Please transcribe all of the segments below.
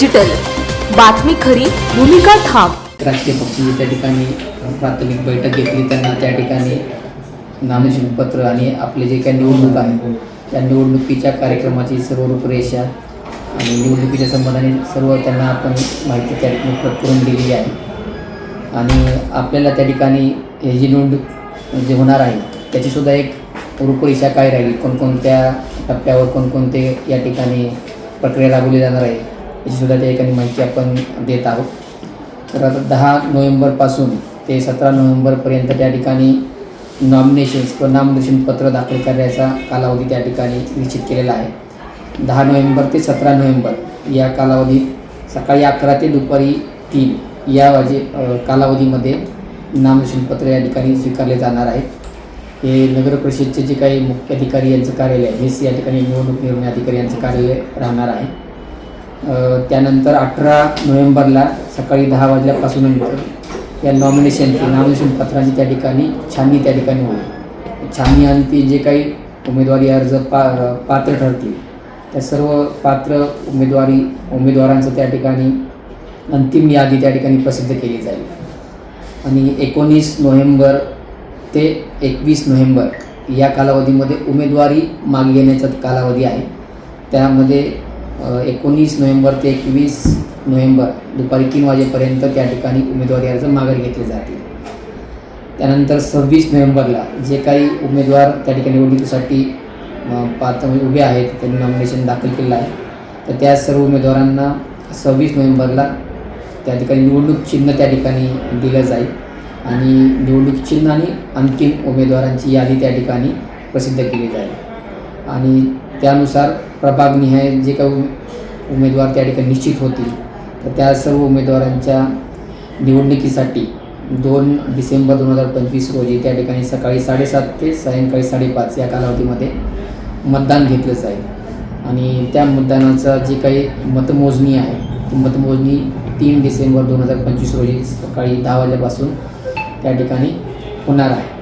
Digital बातमी खरी भूमिका ठाम. राजकीय पक्षांची त्या ठिकाणी प्राथमिक बैठक घेतली त्यांना त्या ठिकाणी नामनिर्देशन पत्र आणि आपले जे काही निवडणूक आहे त्या निवडणुकीच्या कार्यक्रमाची सर्व रूपरेषा आणि निवडणुकीच्या संबंधाने सर्व त्यांना आपण माहिती त्या ठिकाणी उपलब्ध करून दिलेली आहे. आणि आपल्याला त्या ठिकाणी हे जी निवडणूक जे होणार आहे त्याचीसुद्धा एक रूपरेषा काय राहील? कोणकोणत्या टप्प्यावर कोणकोणते या ठिकाणी प्रक्रिया राबवली जाणार आहे? याचीसुद्धा त्या ठिकाणी माहिती आपण देत आहोत. तर आता दहा नोव्हेंबरपासून ते सतरा नोव्हेंबरपर्यंत त्या ठिकाणी नॉमिनेशन्स किंवा नामनिर्देशन पत्र दाखल करण्याचा कालावधी त्या ठिकाणी निश्चित केलेला आहे. दहा नोव्हेंबर ते सतरा नोव्हेंबर या कालावधीत सकाळी अकरा ते दुपारी तीन या वाजे कालावधीमध्ये नामनिर्देशन पत्र या ठिकाणी स्वीकारले जाणार आहेत. हे नगर परिषदचे जे काही मुख्य अधिकारी यांचं कार्यालय आहे हेच या ठिकाणी निवडणूक निर्णय अधिकारी यांचं कार्यालय राहणार आहे. त्यानंतर अठरा नोव्हेंबरला सकाळी दहा वाजल्यापासून या नॉमिनेशन नामिनेशन पत्रांची त्या ठिकाणी छाननी त्या ठिकाणी होईल. छाननी आणि ती जे काही उमेदवारी अर्ज पा पात्र ठरतील त्या सर्व पात्र उमेदवारी उमेदवारांचं त्या ठिकाणी अंतिम यादी त्या ठिकाणी प्रसिद्ध केली जाईल. आणि एकोणीस नोव्हेंबर ते एकवीस नोव्हेंबर या कालावधीमध्ये उमेदवारी मागे घेण्याचा कालावधी आहे. त्यामध्ये एकोणीस नोव्हेंबर ते एकवीस नोव्हेंबर दुपारी तीन वाजेपर्यंत त्या ठिकाणी उमेदवारी अर्ज माघार घेतले जातील. त्यानंतर सव्वीस नोव्हेंबरला जे काही उमेदवार त्या ठिकाणी निवडणुकीसाठी पात्र म्हणजे उभे आहेत त्यांनी नॉमिनेशन दाखल केलं आहे. तर त्या सर्व उमेदवारांना सव्वीस नोव्हेंबरला त्या ठिकाणी निवडणूक चिन्ह त्या ठिकाणी दिलं जाईल. आणि निवडणूक चिन्ह आणि अंतिम उमेदवारांची यादी त्या ठिकाणी प्रसिद्ध केली जाईल. आणि त्यानुसार प्रभागनिहाय जे काही उमेदवार त्या ठिकाणी निश्चित होतील तर त्या सर्व उमेदवारांच्या निवडणुकीसाठी दोन डिसेंबर दोन हजार पंचवीस रोजी त्या ठिकाणी सकाळी साडेसात ते सायंकाळी साडेपाच या कालावधीमध्ये मतदान घेतलं जाईल. आणि त्या मतदानाचा जे काही मतमोजणी आहे ती मतमोजणी तीन डिसेंबर दोन हजार पंचवीस रोजी सकाळी दहा वाजल्यापासून त्या ठिकाणी होणार आहे.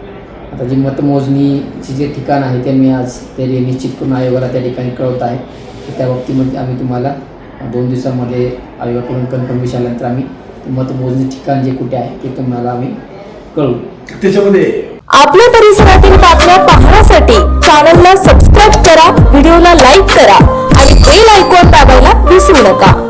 आता जी मतमोजणीची जे ठिकाण आहे ते मी आज ते निश्चित करून आयोगाला त्या ठिकाणी कळवत आहे. तर त्या बाबतीमध्ये आम्ही तुम्हाला दोन दिवसामध्ये आयोगाकडून कन्फर्मेशन आल्यानंतर आम्ही मतमोजणी ठिकाण जे कुठे आहे ते तुम्हाला आम्ही कळवू. त्याच्यामध्ये आपल्या परिसरातील बातम्या पाहण्यासाठी चॅनलला सबस्क्राईब करा व्हिडिओला लाईक करा आणि बेल आयकॉन दाबायला विसरू नका.